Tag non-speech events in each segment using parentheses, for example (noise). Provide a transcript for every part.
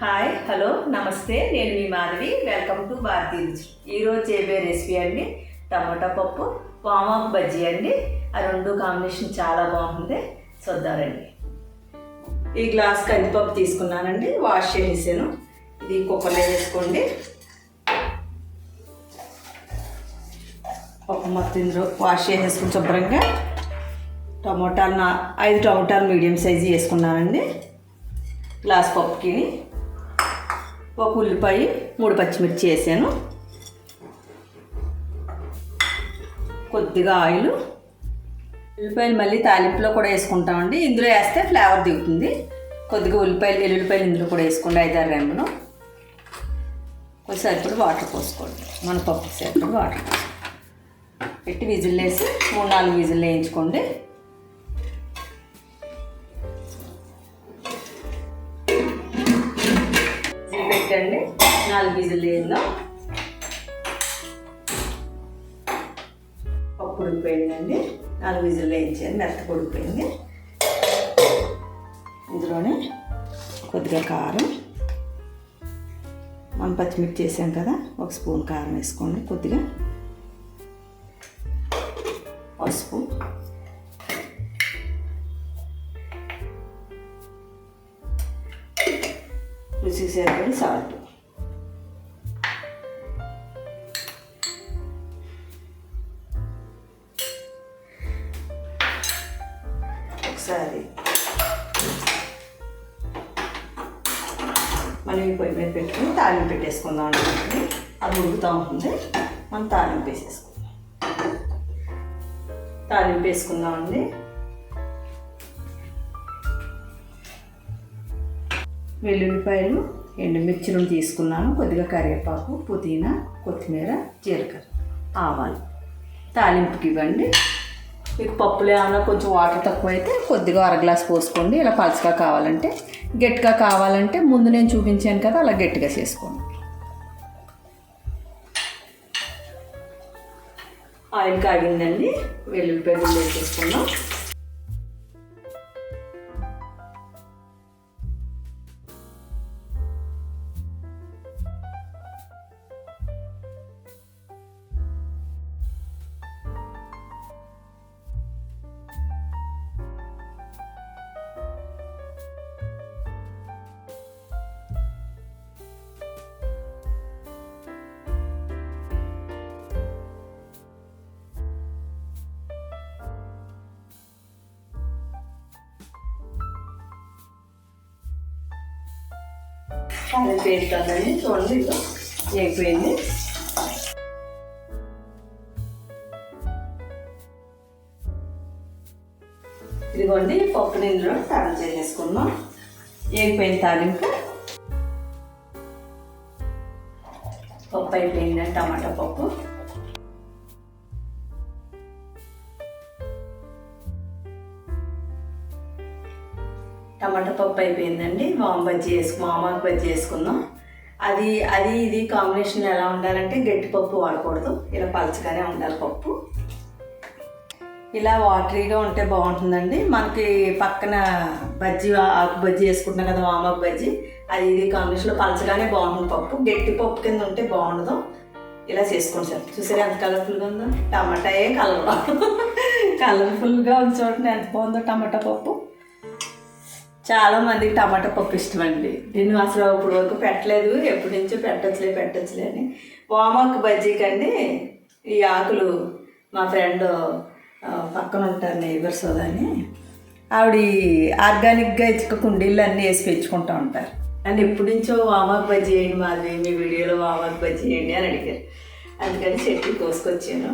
Hi hello నమస్తే నేను మీ మాధవి. వెల్కమ్ టు భారతీ రుచి ఈరోజు చేయబోయే రెసిపీ అండి టమాటా పప్పు వామాకు బజ్జీ అండి. ఆ రెండు కాంబినేషన్ చాలా బాగుంది. చూద్దారండి ఈ గ్లాస్ కందిపప్పు తీసుకున్నానండి వాష్ చేసేసాను. ఇది కుక్కర్లో వేసుకోండి. పప్పు మొత్తం ఇందులో వాష్ చేసేసుకుని శుభ్రంగా టమోటాలు నా ఐదు టమోటాలు మీడియం సైజు వేసుకున్నానండి. గ్లాస్ పప్పుకి. ఒక ఉల్లిపాయ మూడు పచ్చిమిర్చి వేసాను. కొద్దిగా ఆయిల్. ఉల్లిపాయలు మళ్ళీ తాలింపులో కూడా వేసుకుంటామండి. ఇందులో వేస్తే ఫ్లేవర్ దిగుతుంది. కొద్దిగా ఉల్లిపాయలు ఎల్లుల్లిపాయలు ఇందులో కూడా వేసుకోండి ఐదారు రెండును కొంచెం సరిపడి వాటర్ పోసుకోండి. మన పప్పు సేపు వాటర్ పెట్టి విజిల్ వేసి మూడు నాలుగు విజిల్ వేయించుకోండి. పెట్టండి. నాలుగు విజిల్ వేద్దాం. పప్పు ఉడికిపోయిందండి. నాలుగు విజిల్ వేయించాను మెత్త ఉడికిపోయింది. ఇందులోనే కొద్దిగా కారం. మనం పచ్చిమిర్చి చేసాం కదా ఒక స్పూన్ కారం వేసుకోండి కొద్దిగా. పసుపు రుచికి సరిపడి సాల్ట్ ఒకసారి మనం ఈ పొయ్యి మీద పెట్టుకుని తాలింపు పెట్టేసుకుందాం అనుకుంటుంది అది ఉడుకుతూ ఉంటుంది. మనం తాలింపు వేసేసుకుందాం. తాలింపు వేసుకుందామండి వెల్లుల్లిపాయలు ఎండుమిర్చిలను తీసుకున్నాను. కొద్దిగా కరివేపాకు పుదీనా కొత్తిమీర జీలకర్ర ఆవాలు. తాలింపుకి ఇవ్వండి. మీకు పప్పులు ఏమైనా కొంచెం వాటర్ తక్కువ అయితే కొద్దిగా అర గ్లాస్ పోసుకోండి. ఇలా పలుచగా కావాలంటే గట్టిగా కావాలంటే ముందు నేను చూపించాను కదా అలా గట్టిగా చేసుకోండి. ఆయిల్ కాగిందండి. వెల్లుల్లిపాయలు వేసేసుకున్నాం. కారం పేస్ట్ చూడండి ఇదిగో అయిపోయింది. ఇదిగోండి పప్పు ఇందులో తరం చేసేసుకున్నాం ఏగిపోయిన తాలింపు. పప్పు అయిపోయిందండి టమాటా పప్పు. టమాటా పప్పు అయిపోయిందండి. వామ్ బజ్జీ వేసుకు మామాకు బజ్జీ వేసుకుందాం. అది అది ఇది కాంబినేషన్ ఎలా ఉండాలంటే గట్టి పప్పు వాడకూడదు. ఇలా పలచగానే ఉండాలి పప్పు. ఇలా వాటరీగా ఉంటే బాగుంటుందండి. మనకి పక్కన బజ్జీ ఆకు బజ్జీ వేసుకుంటున్నాం కదా వామాకు బజ్జీ. అది ఇది కాంబినేషన్లో పలచగానే బాగుంటుంది పప్పు. గట్టి పప్పు కింద ఉంటే బాగుండదు. ఇలా చేసుకోండి సార్. చూసారా ఎంత కలర్ఫుల్గా ఉందో? టమాటాయే కలర్ కలర్ఫుల్గా (laughs) ఉంది ఎంత బాగుందో టమాటా పప్పు. చాలా మందికి టమాటా పప్పు ఇష్టం అండి నేను అసలు ఇప్పుడు వరకు పెట్టలేదు ఎప్పటి నుంచో పెట్టచ్చులే పెట్టచ్చులే అని. వామాక్ బజ్జీకి అండి ఈ ఆకులు మా ఫ్రెండ్ పక్కన ఉంటారు నైబర్స్ అని ఆవిడ ఆర్గానిక్గా ఇచ్చుక కుండీలు అన్నీ వేసి పెంచుకుంటూ ఉంటారు. అండ్ ఎప్పటి నుంచో వామాక్ బజ్జీ వేయండి మాది మీ వీడియోలో వామాక్ బజ్జీ వేయండి అని అడిగారు. అందుకని చెట్టు కోసుకొచ్చాను.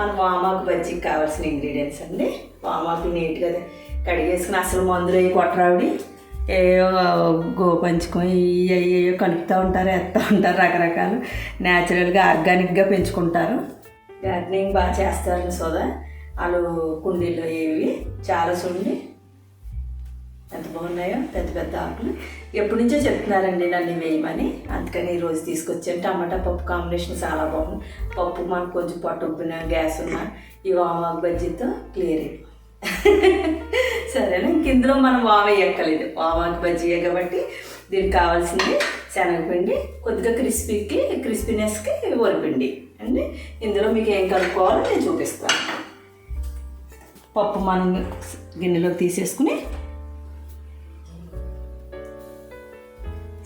మనం వామాకు బజ్జీకి కావాల్సిన ఇంగ్రీడియంట్స్ అండి. వామాకు నీట్గా కడిగేసుకుని అసలు మందులు అవి కొట్టరావిడి ఏయో గో పంచుకొని అయ్యో కలుపుతూ ఉంటారు వేస్తూ ఉంటారు రకరకాలు. న్యాచురల్గా ఆర్గానిక్గా పెంచుకుంటారు. గార్డెనింగ్ బాగా చేస్తారు సోదా? వాళ్ళు కుండీల్లో ఏవి చాలా చూడండి. ఎంత బాగున్నాయో పెద్ద పెద్ద ఆకులు. ఎప్పటి నుంచో చెప్తున్నారండి నన్ను వేయమని. అందుకని ఈరోజు తీసుకొచ్చాను. టమాటా పప్పు కాంబినేషన్ చాలా బాగుంది. పప్పు మనకు కొంచెం పొట్ట ఉబ్బిన గ్యాస్ ఉన్న. ఈ వామాకు బజ్జీతో క్లియర్ అయిపోయింది. సరేనా? ఇంక ఇందులో మనం వామ వేయక్కలేదు వామాకు బజ్జీయే కాబట్టి దీనికి కావాల్సింది శనగపిండి కొద్దిగా క్రిస్పీకి క్రిస్పీనెస్కి వరిపిండి. అండి? ఇందులో మీకు ఏం కలుపుకోవాలో నేను చూపిస్తాను. పప్పు మనం గిన్నెలోకి తీసేసుకుని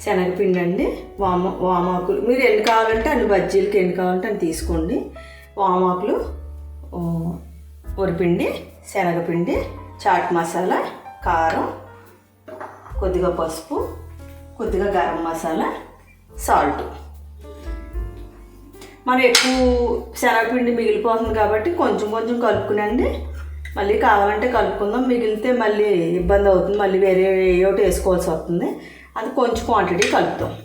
శనగపిండి అండి వామ వామాకులు. మీరు ఎన్ని కావాలంటే అన్ని బజ్జీలకి ఎన్ని కావాలంటే అని తీసుకోండి. వామాకులు వరిపిండి శనగపిండి చాట్ మసాలా కారం కొద్దిగా పసుపు కొద్దిగా గరం మసాలా సాల్ట్. మనం ఎక్కువ శనగపిండి మిగిలిపోతుంది కాబట్టి కొంచెం కొంచెం కలుపుకునండి. మళ్ళీ కావాలంటే కలుపుకుందాం. మిగిలితే మళ్ళీ ఇబ్బంది అవుతుంది. మళ్ళీ వేరే ఒకటి వేసుకోవాల్సి వస్తుంది. అది కొంచెం క్వాంటిటీ కలుపుతాం.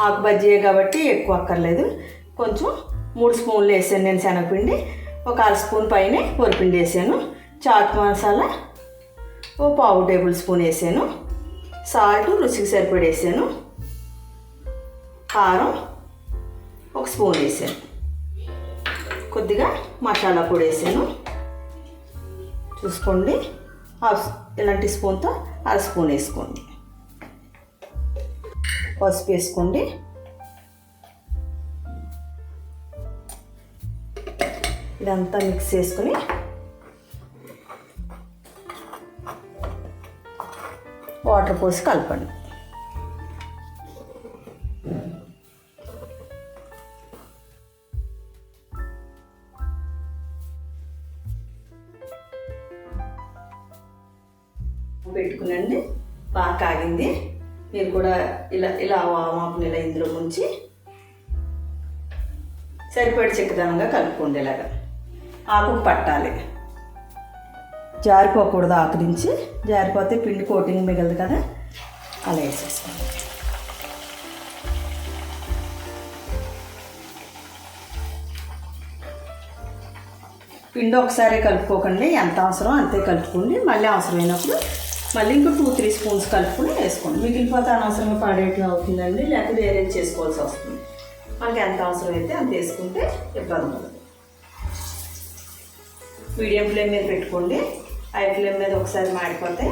ఆకు బజ్జీయే కాబట్టి ఎక్కువ అక్కర్లేదు. కొంచెం మూడు స్పూన్లు వేసాను నేను శనగపిండి. ఒక అర స్పూన్ పైన వరిపిండి వేసాను. చాట్ మసాలా ఓ పావు టేబుల్ స్పూన్ వేసాను. సాల్ట్ రుచికి సరిపడేసాను కారం ఒక స్పూన్ వేసాను. కొద్దిగా మసాలా పొడి వేసాను. చూసుకోండి. ఇలాంటి స్పూన్తో అర స్పూన్ వేసుకోండి. పసుపు వేసుకోండి. ఇదంతా మిక్స్ చేసుకుని వాటర్ పోసి కలపండి. పెట్టుకునండి. బాగా కాగింది. మీరు కూడా ఇలా ఇలా వామాకుని ఇలా ఇందులో ముంచి సరిపడి చిక్కదనంగా కలుపుకోండి ఇలాగా. ఆకు పట్టాలి. జారిపోకూడదు ఆకు నుంచి. జారిపోతే పిండి కోటింగ్ మిగలదు కదా. అలా వేసేసుకోండి. పిండి ఒకసారి కలుపుకోకండి. ఎంత అవసరం అంతే కలుపుకోండి. మళ్ళీ అవసరమైనప్పుడు మళ్ళీ ఇంకో టూ త్రీ స్పూన్స్ కలుపుకొని వేసుకోండి. మిగిలిపోతే అనవసరంగా పాడేయటం అవుతుందండి. లేకపోతే వేరే చేసుకోవాల్సి వస్తుంది. మనకి ఎంత అవసరం అయితే అంత వేసుకుంటే ఇబ్బంది ఉండదు. మీడియం ఫ్లేమ్ మీద పెట్టుకోండి. హై ఫ్లేమ్ మీద ఒకసారి మాడిపోతే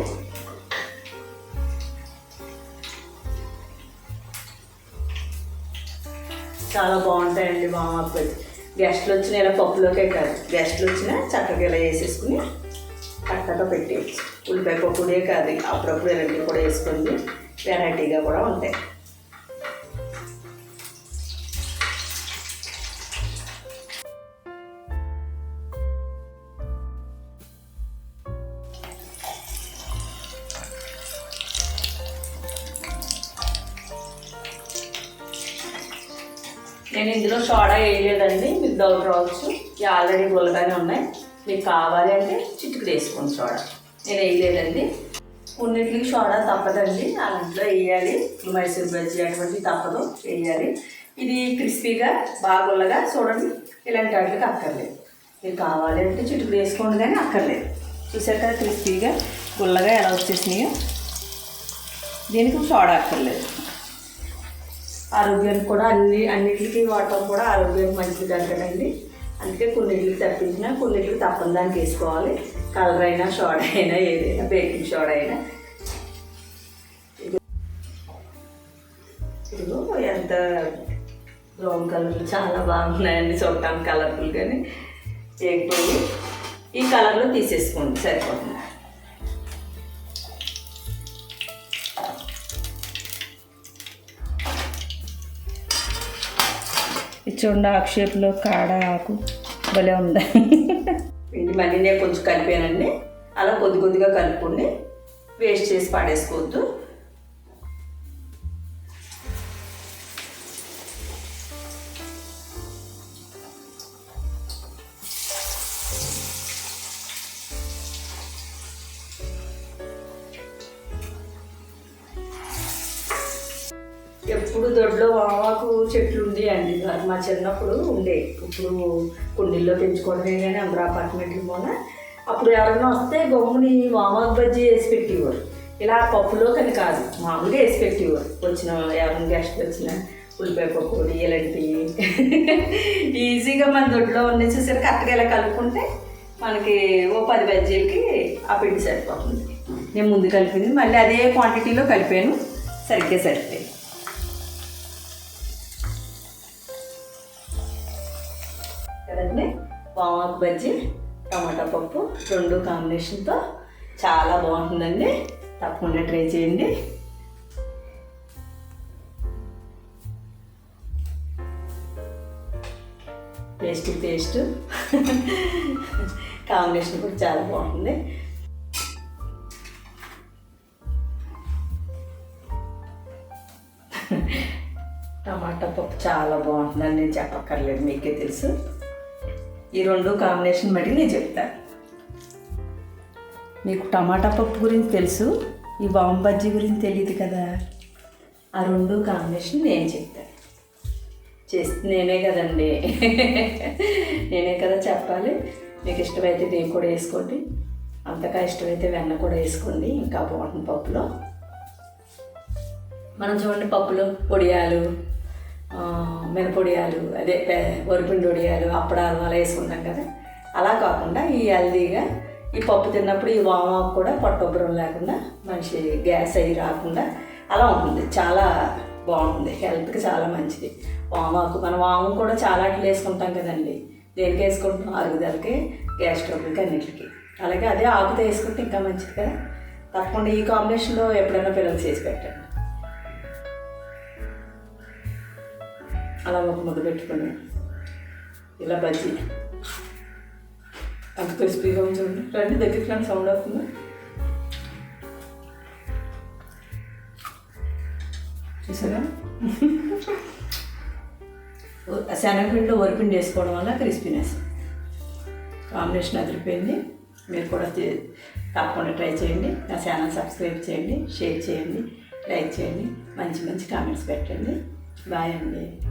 చాలా బాగుంటాయండి మామూలు గెస్ట్లు వచ్చిన ఇలా పప్పులోకే కాదు. గెస్ట్లు వచ్చినా చక్కగా ఇలా వేసేసుకుని చక్కగా పెట్టేయచ్చు. ఉల్లిపాయ పప్పుడే కాదు అప్పుడప్పుడు ఇలాంటివి కూడా వేసుకోండి వెరైటీగా కూడా ఉంటాయి. నేను ఇందులో సోడా వేయలేదండి మీకు డౌట్ రావచ్చు. ఇవి ఆల్రెడీ గుల్లగానే ఉన్నాయి. మీకు కావాలి అంటే చిట్టుకులు వేసుకోండి సోడా. నేను వేయలేదండి. కొన్నింటికి సోడా తప్పదండి. అలాంట్లో వేయాలి. మైసూర్ బజ్జీ అటువంటి తప్పదు. వేయాలి. ఇది క్రిస్పీగా బాగా గుల్లగా చూడండి. ఇలాంటి వాటికి అక్కర్లేదు. మీరు కావాలి అంటే చిట్టుకులు వేసుకోండి కానీ అక్కర్లేదు. చూసాక క్రిస్పీగా గుల్లగా ఎలా వచ్చేసినాయో? దీనికి సోడా అక్కర్లేదు. ఆరోగ్యానికి కూడా అన్ని అన్నిటికీ వాడటం కూడా ఆరోగ్యానికి మంచిది కదండి. అందుకే కొన్నిటికి తప్పించినా కొన్నిటికి తప్పని దానికి వేసుకోవాలి. కలర్ అయినా సోడా అయినా ఏదైనా బేకింగ్ సోడా అయినా. ఇదిగో ఎంత బ్రౌన్ కలర్లు చాలా బాగున్నాయండి చూడటానికి కలర్ఫుల్ కానీ చేయకపోయి ఈ కలర్లో తీసేసుకోండి సరిపోతుంది. చూడండి ఆకు షేప్లో కాడ ఆకు. భలే ఉంది. పిండి మళ్ళీ నేను కొంచెం కలిపానండి. అలా కొద్ది కొద్దిగా కలుపుకోండి వేస్ట్ చేసి పాడేసుకోవద్దు. ఎప్పుడు దొడ్లో వామాకు చెట్లు ఉండేయండి మా చిన్నప్పుడు ఉండే. ఇప్పుడు కుండీల్లో పెంచుకోవడమే కానీ అందరూ అపార్ట్మెంట్ల అప్పుడు ఎవరైనా వస్తే గమ్ముని వామాకు బజ్జీ వేసి పెట్టేవారు. ఇలా పప్పులో కానీ కాదు మామూలుగా వేసి పెట్టేవారు. వచ్చిన ఎవరైనా గెస్ట్ వచ్చిన ఉల్లిపాయ పప్పు ఇలాంటివి. (laughs) ఈజీగా మన దొడ్లో ఉన్న చూసారు కరెక్ట్గా ఇలా కలుపుకుంటే మనకి ఓ పది బజ్జీలకి ఆ పిండి సరిపోతుంది. నేను ముందు కలిపింది మళ్ళీ అదే క్వాంటిటీలో కలిపాను. సరిగ్గా సరిపోయింది. కదండి బజ్జీ టమాటా పప్పు రెండు కాంబినేషన్తో చాలా బాగుంటుందండి. తప్పకుండా ట్రై చేయండి. టేస్ట్ టేస్ట్ కాంబినేషన్ కూడా చాలా బాగుంటుంది. (laughs) టమాటా పప్పు చాలా బాగుంటుందని నేను చెప్పక్కర్లేదు మీకే తెలుసు. ఈ రెండు కాంబినేషన్ బట్టి నేను చెప్తాను మీకు టమాటా పప్పు గురించి తెలుసు ఈ బాంబు బజ్జీ గురించి తెలియదు కదా. ఆ రెండు కాంబినేషన్ నేను చెప్తాను చేస్తే నేనే కదండి. నేనే కదా చెప్పాలి. మీకు ఇష్టమైతే నెయ్యి కూడా వేసుకోండి. అంతగా ఇష్టమైతే వెన్న కూడా వేసుకోండి ఇంకా బాగుంటుంది పప్పులో. మనం చూడండి పప్పులో పొడియాలు మినపొడియాలు అదే వరిపిండి వడియాలు అప్పడాలు అలా వేసుకుంటాం కదా. అలా కాకుండా ఈ హెల్దీగా ఈ పప్పు తిన్నప్పుడు ఈ వామాకు కూడా పొట్టొబ్బరం లేకుండా మనిషి గ్యాస్ అయ్యి రాకుండా అలా ఉంటుంది. చాలా బాగుంటుంది. హెల్త్కి చాలా మంచిది. వామాకు మన వాము కూడా చాలా అట్లు వేసుకుంటాం కదండి. దేనికి వేసుకుంటాం అరుగుదలకి గ్యాస్ ట్రబుల్కి అన్నిటికి. అలాగే అదే ఆకుతో వేసుకుంటే ఇంకా మంచిది కదా. తప్పకుండా ఈ కాంబినేషన్లో ఎప్పుడైనా పిల్లలు చేసి పెట్టండి. అలా ఒక ముద్ద పెట్టుకుని ఇలా బజ్జి. అంత క్రిస్పీగా ఉంచండి రండి దగ్గరికి రండి సౌండ్ అవుతుంది? చూసారా? శనగపిండిలో వరిపిండి వేసుకోవడం వల్ల క్రిస్పీనెస్. కాంబినేషన్ అదిరిపోయింది. మీరు కూడా చే- తప్పకుండా ట్రై చేయండి. నా ఛానల్ సబ్స్క్రైబ్ చేయండి షేర్ చేయండి లైక్ చేయండి మంచి మంచి కామెంట్స్ పెట్టండి. బాయ్ అండి.